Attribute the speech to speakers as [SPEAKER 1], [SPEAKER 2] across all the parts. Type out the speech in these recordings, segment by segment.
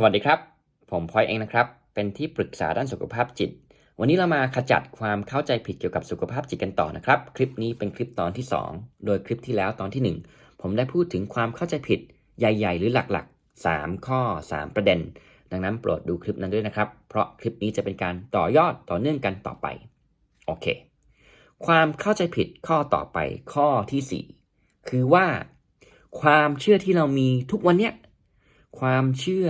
[SPEAKER 1] สวัสดีครับ ผมพลอยเองนะครับ เป็นที่ปรึกษาด้านสุขภาพจิต วันนี้เรามาขจัดความเข้าใจผิดเกี่ยวกับสุขภาพจิตกันต่อนะครับ คลิปนี้เป็นคลิปตอนที่ 2 โดยคลิปที่แล้วตอนที่ 1 ผมได้พูดถึงความเข้าใจผิดใหญ่ ๆ หรือหลักๆ 3 ข้อ 3 ประเด็น ดังนั้นโปรดดูคลิปนั้นด้วยนะครับ เพราะคลิปนี้จะเป็นการต่อยอดต่อเนื่องกันต่อไป โอเค ความเข้าใจผิดข้อต่อไปข้อที่ 4 คือว่า ความเชื่อที่เรามีทุกวันเนี้ยความเชื่อ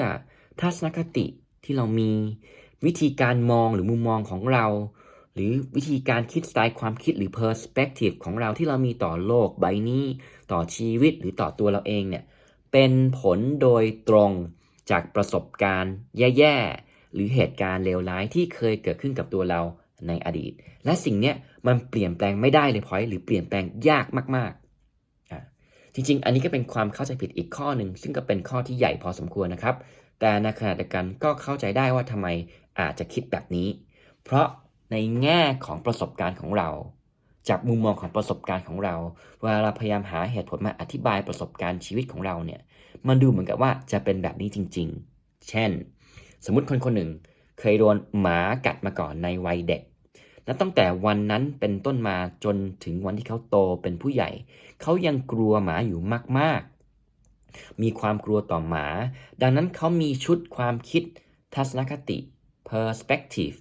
[SPEAKER 1] ทัศนคติที่เรามีวิธีการมองหรือมุมมองของเรา หรือวิธีการคิดสไตล์ความคิดหรือ perspective ของเราที่เรามีต่อโลกใบนี้ ต่อชีวิตหรือต่อตัวเราเองเนี่ยเป็นผลโดยตรงจากประสบการณ์ แย่ๆ หรือเหตุการณ์เลวร้ายที่เคยเกิดขึ้นกับตัวเราในอดีต และสิ่งเนี้ยมันเปลี่ยนแปลงไม่ได้เลยพอยหรือเปลี่ยนแปลงยากมากๆอะจริงๆ อันนี้ก็เป็นความเข้าใจผิดอีกข้อหนึ่งซึ่งก็เป็นข้อที่ใหญ่พอสมควรนะครับ แต่ในขณะเดียวกันก็เข้าใจได้ว่าทำไมอาจจะคิดแบบนี้ เพราะในแง่ของประสบการณ์ของเรา จากมุมมองของประสบการณ์ของเรา เวลาเราพยายามหาเหตุผลมาอธิบายประสบการณ์ชีวิตของเราเนี่ย มันดูเหมือนกับว่าจะเป็นแบบนี้จริง ๆ เช่น สมมติคนคนหนึ่งเคยโดนหมากัดมาก่อนในวัยเด็ก และตั้งแต่วันนั้นเป็นต้นมาจนถึงวันที่เขาโตเป็นผู้ใหญ่ เขายังกลัวหมาอยู่มากๆ มีความกลัวต่อหมา ดังนั้นเขามีชุดความคิดทัศนคติ perspective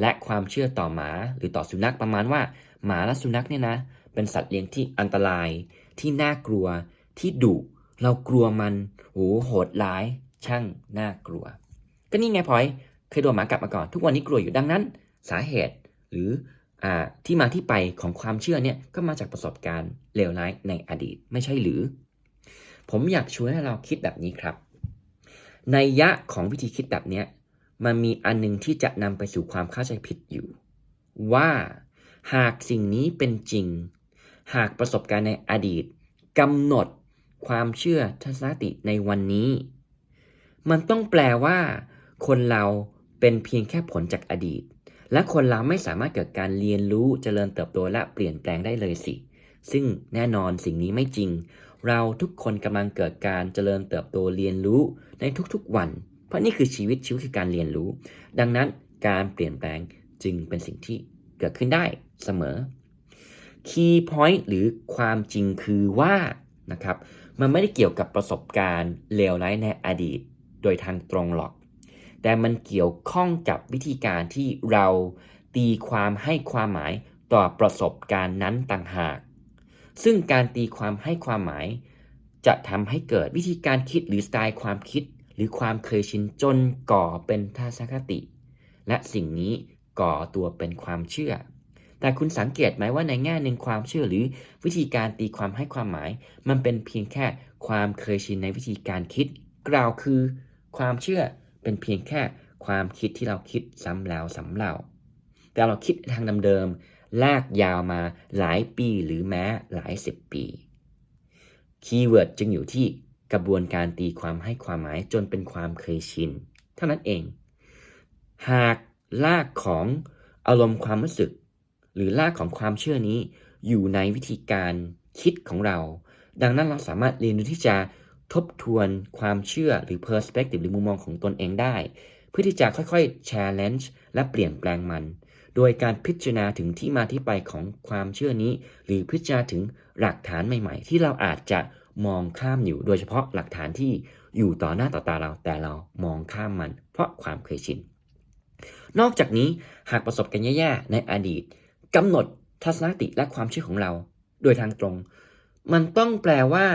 [SPEAKER 1] และความเชื่อต่อหมาหรือต่อสุนัขประมาณว่า หมาและสุนัขเนี่ยนะ เป็นสัตว์เลี้ยงที่อันตราย ที่น่ากลัว ที่ดุเรากลัวมันโหโหดร้าย ช่างน่ากลัว ก็นี่ไงพลอยเคยโดนหมากัดมาก่อน ทุกวันนี้กลัวอยู่ดังนั้น สาเหตุหรืออที่มาที่ไปของความเชื่อเนี่ยก็มาจากประสบการณ์เลวร้ายในอดีต ไม่ใช่หรือ ผมอยากชวนให้เราคิดแบบนี้ครับ ในยะของวิธีคิดแบบนี้มันมีอันหนึงที่จะนำไปสู่ความเข้าใจผิดอยู่ ว่าหากสิ่งนี้เป็นจริง หากประสบการณ์ในอดีตกำหนดความเชื่อทัศนคติในวันนี้ มันต้องแปลว่า คนเราเป็นเพียงแค่ผลจากอดีต และคนเราไม่สามารถเกิดการเรียนรู้เจริญเติบโตและเปลี่ยนแปลงได้เลยสิ ซึ่งแน่นอนสิ่งนี้ไม่จริง เราทุกคนกำลังเกิดการเจริญเติบโตเรียนรู้ในทุกๆวัน เพราะนี่คือชีวิตชีวิตคือการเรียนรู้ ดังนั้นการเปลี่ยนแปลงจึงเป็นสิ่งที่เกิดขึ้นได้เสมอ Key point หรือความจริงคือว่านะครับมันไม่ได้เกี่ยวกับประสบการณ์เลวร้ายในอดีต โดยทางตรงหรอก แต่มันเกี่ยวข้องกับวิธีการที่เราตีความให้ความหมายต่อประสบการณ์นั้นต่างหาก ซึ่งการตีความให้ความหมาย จะทำให้เกิดวิธีการคิดหรือสไตล์ความคิด หรือความเคยชินจนก่อเป็นทัศนคติ และสิ่งนี้ก่อตัวเป็นความเชื่อ แต่คุณสังเกตไหมว่าในแง่หนึ่งความเชื่อหรือวิธีการตีความให้ความหมาย มันเป็นเพียงแค่ความเคยชินในวิธีการคิด กล่าวคือ ความเชื่อเป็นเพียงแค่ความคิดที่เราคิดซ้ำแล้วซ้ำเล่า แต่เราคิดทางเดิมๆลากยาวมาหลายปีหรือแม้หลายสิบปีคีย์เวิร์ดจึงอยู่ที่กระบวนการตีความให้ความหมายจนเป็นความเคยชิน เท่านั้นเอง หากลากของอารมณ์ความรู้สึก หรือลากของความเชื่อนี้ อยู่ในวิธีการคิดของเรา ดังนั้นเราสามารถเรียนรู้ที่จะทบทวนความเชื่อหรือ perspective หรือมุมมองของตนเองได้ เพื่อที่จะค่อยๆ challenge และเปลี่ยนแปลงมัน โดยการพิจารณาถึงที่มาที่ไปของความเชื่อนี้ หรือพิจารณาถึงหลักฐานใหม่ ๆ ที่เราอาจจะมองข้ามอยู่ โดยเฉพาะหลักฐานที่อยู่ต่อหน้าต่อตาเรา แต่เรามองข้ามมัน เพราะความเคยชิน นอกจากนี้หากประสบการณ์แย่ๆในอดีตกำหนดทัศนคติและความเชื่อของเรา โดยทางตรง มันต้องแปลว่า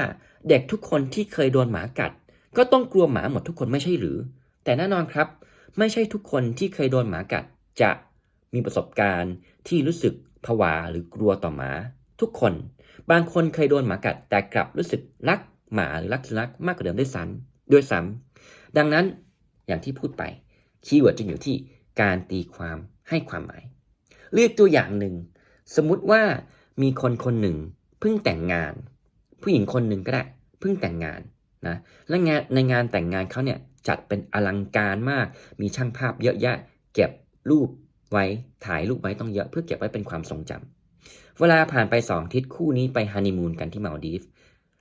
[SPEAKER 1] เด็กทุกคนที่เคยโดนหมากัด ก็ต้องกลัวหมาหมดทุกคนไม่ใช่หรือ แต่แน่นอนครับ ไม่ใช่ทุกคนที่เคยโดนหมากัดจะ มีประสบการณ์ที่รู้สึกผวาหรือกลัวต่อหมา ทุกคน บางคนเคยโดนหมากัดแต่กลับรู้สึกรักหมาหรือรักสุนัขมากกว่าเดิมด้วยซ้ำด้วยซ้ำดังนั้นอย่างที่พูดไปคีย์เวิร์ดจึงอยู่ที่การตีความให้ความหมายเรียกตัวอย่างหนึ่ง สมมุติว่ามีคนคนหนึ่งเพิ่งแต่งงาน ผู้หญิงคนหนึ่งก็ได้เพิ่งแต่งงานนะและงานในงานแต่งงานเขาเนี่ยจัดเป็นอลังการมาก มีช่างภาพเยอะแยะ เก็บรูป ไว้ถ่ายรูปไว้ต้องเยอะเพื่อเก็บไว้เป็นความทรงจำเวลาผ่านไปสองทิศคู่นี้ไปฮันนีมูนกันที่มาลดีฟ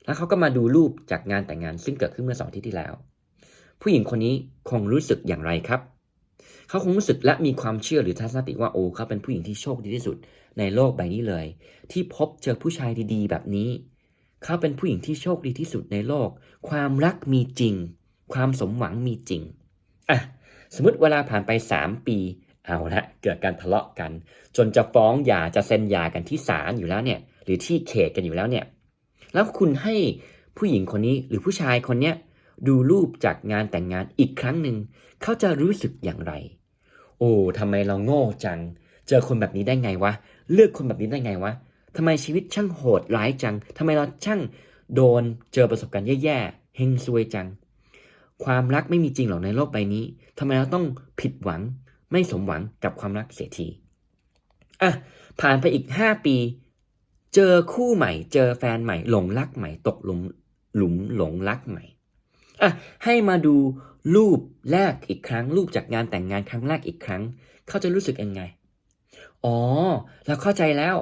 [SPEAKER 1] แล้วเขาก็มาดูรูปจากงานแต่งงานซึ่งเกิดขึ้นเมื่อสองทิตย์ที่แล้ว ผู้หญิงคนนี้คงรู้สึกอย่างไรครับ เขาคงรู้สึกและมีความเชื่อหรือทัศนคติว่าโอ้เขาเป็นผู้หญิงที่โชคดีที่สุดในโลกใบนี้เลย ที่พบเจอผู้ชายดีๆ แบบนี้ เขาเป็นผู้หญิงที่โชคดีที่สุดในโลก ความรักมีจริง ความสมหวังมีจริงอะสมมติเวลาผ่านไป 3 ปี เอาละเกิดการทะเลาะกัน จนจะฟ้องหย่าจะเซ็นหย่ากันที่ศาลอยู่แล้วเนี่ย หรือที่เขตกันอยู่แล้วเนี่ย แล้วคุณให้ผู้หญิงคนนี้หรือผู้ชายคนเนี้ยดูรูปจากงานแต่งงานอีกครั้งหนึ่งเขาจะรู้สึกอย่างไร โอ้ทำไมเราโง่จัง เจอคนแบบนี้ได้ไงวะ เลือกคนแบบนี้ได้ไงวะทำไมชีวิตช่างโหดร้ายจังทำไมเราช่างโดนเจอประสบการณ์แย่ๆเฮงซวยจัง ความรักไม่มีจริงหรอกในโลกใบนี้ทำไมเราต้องผิดหวัง ไม่สมหวังกับความรักเสียทีอะผ่านไปอีก5ปี เจอคู่ใหม่ เจอแฟนใหม่ หลงรักใหม่ ตกหลุมหลุมหลงรักใหม่อะให้มาดูรูปแรกอีกครั้ง รูปจากงานแต่งงานครั้งแรกอีกครั้ง เขาจะรู้สึกยังไง อ๋อ เราเข้าใจแล้ว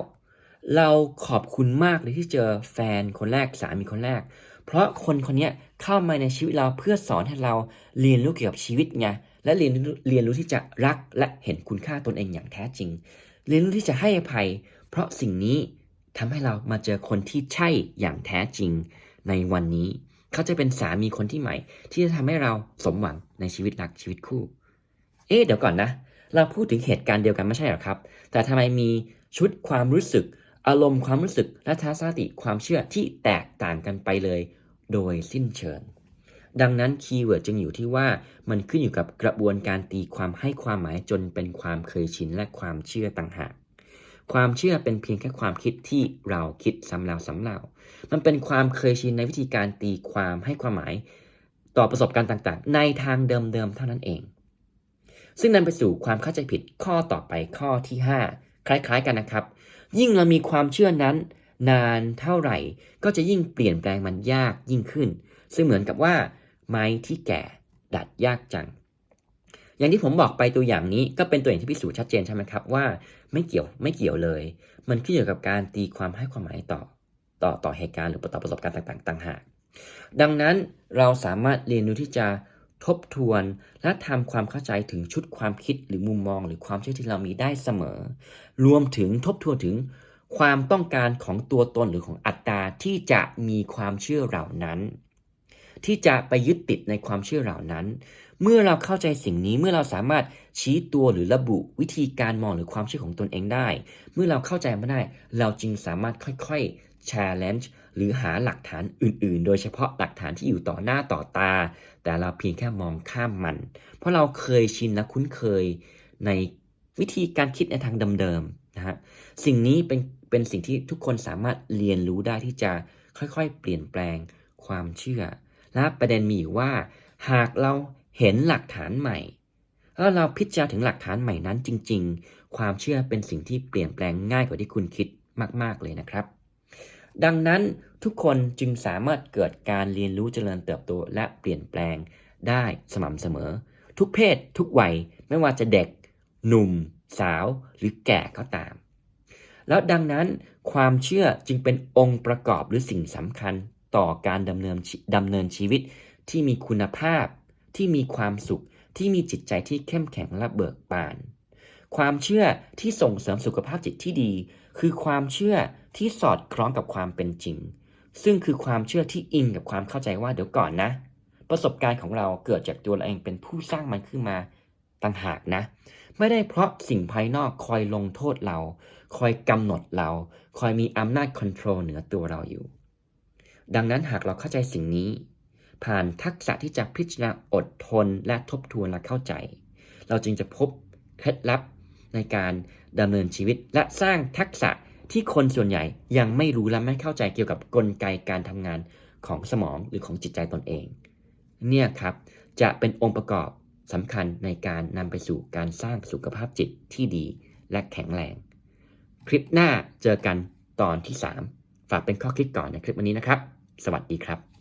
[SPEAKER 1] เราขอบคุณมากเลยที่เจอแฟนคนแรกสามีคนแรก เพราะคนคนนี้เข้ามาในชีวิตเราเพื่อสอนให้เราเรียนรู้เกี่ยวกับชีวิตไง และเรียนเรียนรู้ที่จะรักและเห็นคุณค่าตนเองอย่างแท้จริง เรียนรู้ที่จะให้อภัย เพราะสิ่งนี้ทำให้เรามาเจอคนที่ใช่อย่างแท้จริงในวันนี้ เขาจะเป็นสามีคนที่ใหม่ ที่จะทำให้เราสมหวังในชีวิตรักชีวิตคู่ เอ๊ะเดี๋ยวก่อนนะ เราพูดถึงเหตุการณ์เดียวกันไม่ใช่หรอครับ แต่ทำไมมีชุดความรู้สึก อารมณ์ความรู้สึกและทัศนคติความเชื่อที่แตกต่างกันไปเลย โดยสิ้นเชิง ดังนั้นคีย์เวิร์ดจึงอยู่ที่ว่ามันขึ้นอยู่กับกระบวนการตีความให้ความหมายจนเป็นความเคยชินและความเชื่อต่างหาก ความเชื่อเป็นเพียงแค่ความคิดที่เราคิดซ้ำแล้วซ้ำเล่า มันเป็นความเคยชินในวิธีการตีความให้ความหมายต่อประสบการณ์ต่างๆ ในทางเดิมๆเท่านั้นเอง ซึ่งนำไปสู่ความเข้าใจผิดข้อต่อไปข้อที่ 5 คล้ายๆกันนะครับ ยิ่งเรามีความเชื่อนั้น นานเท่าไหร่ ก็จะยิ่งเปลี่ยนแปลงมันยากยิ่งขึ้น ซึ่งเหมือนกับว่า ไม้ที่แก่ดัดยากจัง อย่างที่ผมบอกไปตัวอย่างนี้ก็เป็นตัวอย่างที่พิสูจน์ชัดเจนใช่ไหมครับว่าไม่เกี่ยวไม่เกี่ยวเลย มันขึ้นอยู่กับการตีความให้ความหมายต่อ ต่อต่อเหตุการณ์หรือต่อประสบการณ์ต่างๆต่างหาก ดังนั้นเราสามารถเรียนรู้ที่จะทบทวนและทำความเข้าใจถึงชุดความคิดหรือมุมมอง หรือความเชื่อที่เรามีได้เสมอ รวมถึงทบทวนถึงความต้องการของตัวตนหรือของอัตตาที่จะมีความเชื่อเหล่านั้น ที่จะไปยึดติดในความเชื่อเหล่านั้น เมื่อเราเข้าใจสิ่งนี้เมื่อเราสามารถชี้ตัวหรือระบุวิธีการมองหรือความเชื่อของตนเองได้ เมื่อเราเข้าใจมันได้ เราจึงสามารถค่อยๆ challenge หรือหาหลักฐานอื่นๆ โดยเฉพาะหลักฐานที่อยู่ต่อหน้าต่อตา แต่เราเพียงแค่มองข้ามมัน เพราะเราเคยชินและคุ้นเคยในวิธีการคิดในทางเดิมๆนะฮะสิ่งนี้เป็นเป็นสิ่งที่ทุกคนสามารถเรียนรู้ได้ที่จะค่อยๆ เปลี่ยนแปลงความเชื่อ และประเด็นมีอยู่ว่า หากเราเห็นหลักฐานใหม่แล้วเราพิจารณาถึงหลักฐานใหม่นั้นจริง ๆ ความเชื่อเป็นสิ่งที่เปลี่ยนแปลงง่ายกว่าที่คุณคิดมาก ๆ เลยนะครับ ดังนั้นทุกคนจึงสามารถเกิดการเรียนรู้เจริญเติบโตและเปลี่ยนแปลงได้สม่ำเสมอ ทุกเพศ ทุกวัยไม่ว่าจะเด็ก หนุ่ม สาว หรือแก่ก็ตาม แล้วดังนั้นความเชื่อจึงเป็นองค์ประกอบหรือสิ่งสำคัญ ต่อการดำเนินดำเนินชีวิตที่มีคุณภาพ ที่มีความสุข ที่มีจิตใจที่เข้มแข็งและเบิกบาน ความเชื่อที่ส่งเสริมสุขภาพจิตที่ดี คือความเชื่อที่สอดคล้องกับความเป็นจริง ซึ่งคือความเชื่อที่อิงกับความเข้าใจว่าเดี๋ยวก่อนนะ ประสบการณ์ของเราเกิดจากตัวเราเองเป็นผู้สร้างมันขึ้นมาต่างหากนะ ไม่ได้เพราะสิ่งภายนอกคอยลงโทษเรา คอยกำหนดเรา คอยมีอำนาจคอนโทรลเหนือตัวเราอยู่ ดังนั้นหากเราเข้าใจสิ่งนี้ ผ่านทักษะที่จะพิจารณาอดทนและทบทวนและเข้าใจ เราจึงจะพบเคล็ดลับในการดำเนินชีวิตและสร้างทักษะที่คนส่วนใหญ่ยังไม่รู้และไม่เข้าใจเกี่ยวกับกลไกการทำงานของสมองหรือของจิตใจตนเอง เนี่ยครับจะเป็นองค์ประกอบสำคัญในการนำไปสู่การสร้างสุขภาพจิตที่ดีและแข็งแรง คลิปหน้าเจอกันตอนที่ 3 ฝากเป็นข้อคิดก่อนในคลิปวันนี้นะครับ สวัสดีครับ